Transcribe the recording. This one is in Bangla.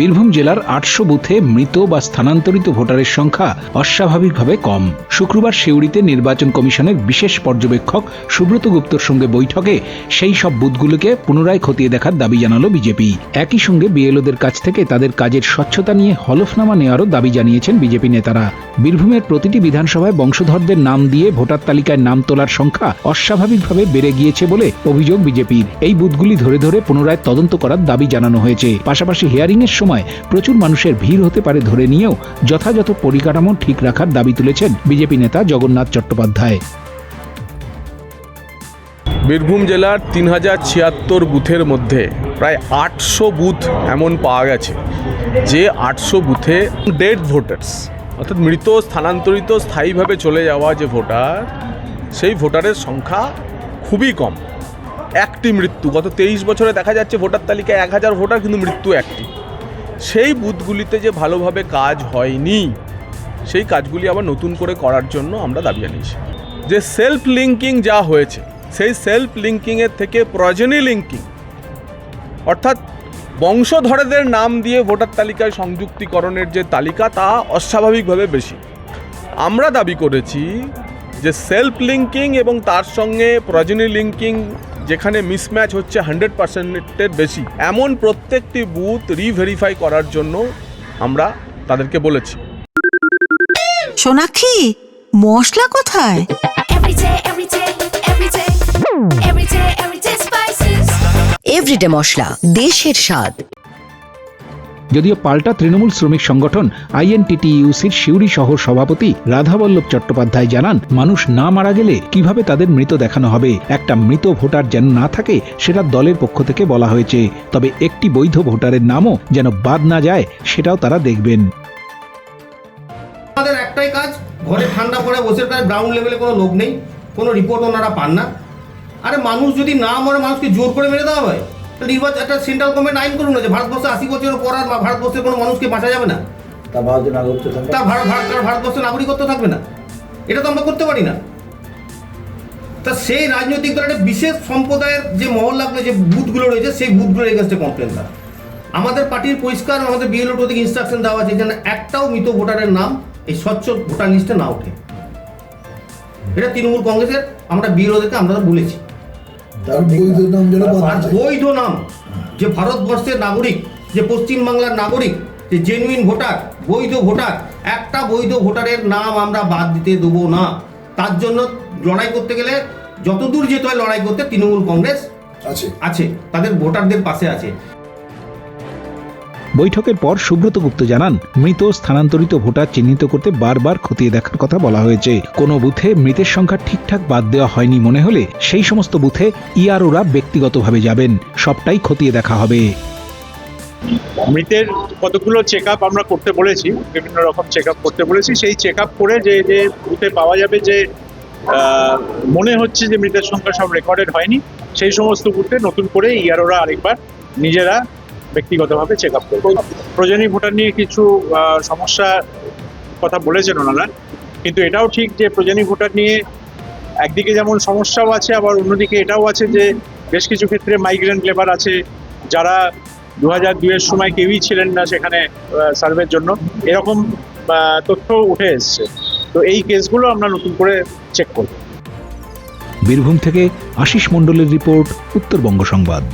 বীরভূম জেলার আটশো বুথে মৃত বা স্থানান্তরিত ভোটারের সংখ্যা অস্বাভাবিকভাবে কম। শুক্রবার সিউড়িতে নির্বাচন কমিশনের বিশেষ পর্যবেক্ষক সুব্রত গুপ্তর সঙ্গে বৈঠকে সেই সব বুথগুলোকে পুনরায় খতিয়ে দেখার দাবি জানালো বিজেপি। একই সঙ্গে বিএলওদের কাছ থেকে তাদের কাজের স্বচ্ছতা নিয়ে হলফনামা নেওয়ারও দাবি জানিয়েছেন বিজেপি নেতারা। বীরভূমের প্রতিটি বিধানসভায় বংশধরদের নাম দিয়ে ভোটার তালিকায় নাম তোলার সংখ্যা অস্বাভাবিকভাবে বেড়ে গিয়েছে বলে অভিযোগ বিজেপির। এই বুথগুলি ধরে ধরে পুনরায় তদন্ত করার দাবি জানানো হয়েছে। পাশাপাশি হিয়ারিং এর সময় প্রচুর মানুষের ভিড় হতে পারে ধরে নিয়েও যথাযথ পরিকাঠামো ঠিক রাখার দাবি তুলেছেন বিজেপি নেতা জগন্নাথ চট্টোপাধ্যায়। বীরভূম জেলার তিন হাজার ছিয়াত্তর বুথের মধ্যে প্রায় আটশো বুথ এমন পাওয়া গেছে, যে আটশো বুথে ডেড ভোটার্স অর্থাৎ মৃত, স্থানান্তরিত, স্থায়ীভাবে চলে যাওয়া যে ভোটার, সেই ভোটারের সংখ্যা খুবই কম। একটি মৃত্যু, গত তেইশ বছরে দেখা যাচ্ছে ভোটার তালিকায় এক হাজার ভোটার, কিন্তু মৃত্যু একটি। সেই বুথগুলিতে যে ভালোভাবে কাজ হয়নি, সেই কাজগুলি আবার নতুন করে করার জন্য আমরা দাবি জানিয়েছি। যে সেলফ লিঙ্কিং যা হয়েছে, সেই সেলফ লিঙ্কিংয়ের থেকে প্রজনী লিঙ্কিং অর্থাৎ বংশধরেদের নাম দিয়ে ভোটার তালিকায় সংযুক্তিকরণের যে তালিকা, তা অস্বাভাবিকভাবে বেশি। আমরা দাবি করেছি যে সেলফ লিঙ্কিং এবং তার সঙ্গে প্রজনী লিঙ্কিং যেখানে মিসম্যাচ হচ্ছে হান্ড্রেড পার্সেন্টের বেশি। এমন প্রত্যেকটি বুথ রিভেরিফাই করার জন্য আমরা তাদেরকে বলেছি। সোনাক্ষী মশলা কোথায়? Every day, every day, every day, every day, every day spices. Everyday মশলা দেশের স্বাদ। যদিও পাল্টা তৃণমূল শ্রমিক সংগঠন আইএনটিটিইউসির সিউড়ি শহর সভাপতি রাধাবল্লভ চট্টোপাধ্যায় জানান, মানুষ না মারা গেলে কীভাবে তাদের মৃত দেখানো হবে? একটা মৃত ভোটার যেন না থাকে, সেটা দলের পক্ষ থেকে বলা হয়েছে। তবে একটি বৈধ ভোটারের নামও যেন বাদ না যায়, সেটাও তারা দেখবেন। আমাদের একটাই কাজ, ঘরে ঠান্ডা পড়ে বসে গ্রাউন্ড লেভেলে কোনো লোক নেই, কোনো রিপোর্ট ওনারা পান না। আরে মানুষ যদি না মরে, মানুষকে জোর করে মেরে দেওয়া হয়? নির্বাচন একটা সেন্ট্রাল গভর্নমেন্ট আইন করুন না যে ভারতবর্ষে আশি বছরের পর আর ভারতবর্ষের কোনো মানুষকে বাঁচা যাবে না। তা ভারতের নাগরিকত্ব তার ভারত ভারত ভারতবর্ষের নাগরিকত্ব থাকবে না। এটা তো আমরা করতে পারি না। তা সেই রাজনৈতিক দলের একটা বিশেষ সম্প্রদায়ের যে মহল্লাগুলো যে বুথগুলো রয়েছে সেই বুথগুলোর এগেনস্টে কমপ্লেন তারা আমাদের পার্টির পরিষ্কার আমাদের বিএলও প্রতীক ইনস্ট্রাকশন দেওয়া আছে যেন একটাও মৃত ভোটারের নাম এই স্বচ্ছ ভোটার লিস্টে না ওঠে। এটা তৃণমূল কংগ্রেসের আমরা বিএলওদেরকে আমরা বলেছি। বৈধ নাম যে ভারতবর্ষের নাগরিক যে পশ্চিমবাংলার নাগরিক যে জেনুইন ভোটার বৈধ ভোটার একটা বৈধ ভোটারের নাম আমরা বাদ দিতে দেবো না। তার জন্য লড়াই করতে গেলে যতদূর যেতে হয় লড়াই করতে তৃণমূল কংগ্রেস আছে। আছে তাদের ভোটারদের পাশে আছে। বৈঠকের পর সুব্রত গুপ্ত জানান, মৃত স্থানান্তরিত ভোটার চিহ্নিত করতে বারবার খতিয়ে দেখার কথা বলা হয়েছে। কোনো বুথে মৃতের সংখ্যা ঠিকঠাক বাদ দেওয়া হয়নি মনে হলে সেই সমস্ত বুথে ইআরওরা ব্যক্তিগতভাবে যাবেন। সবটাই খতিয়ে দেখা হবে। মৃতের কতগুলো চেক আমরা করতে বলেছি, বিভিন্ন রকম চেক করতে বলেছি। সেই চেক করে যে যে বুথে পাওয়া যাবে যে মনে হচ্ছে যে মৃতের সংখ্যা সব রেকর্ডেড হয়নি, সেই সমস্ত বুথে নতুন করে ইয়ারোরা আরেকবার নিজেরা ব্যক্তিগতভাবে চেক আপ করব প্রজনী ভোটার নিয়ে কিছু সমস্যা কথা বলেছেন ওনারা। কিন্তু এটাও ঠিক যে প্রজনী ভোটার নিয়ে একদিকে যেমন সমস্যাও আছে, আবার অন্যদিকে এটাও আছে যে বেশ কিছু ক্ষেত্রে মাইগ্রেন্ট লেবার আছে, যারা দু হাজার দুইয়ের সময় কেউই ছিলেন না সেখানে সার্ভের জন্য। এরকম তথ্য উঠে এসছে। তো এই কেসগুলো আমরা নতুন করে চেক করব। বীরভূম থেকে আশিস মণ্ডলের রিপোর্ট, উত্তরবঙ্গ সংবাদ।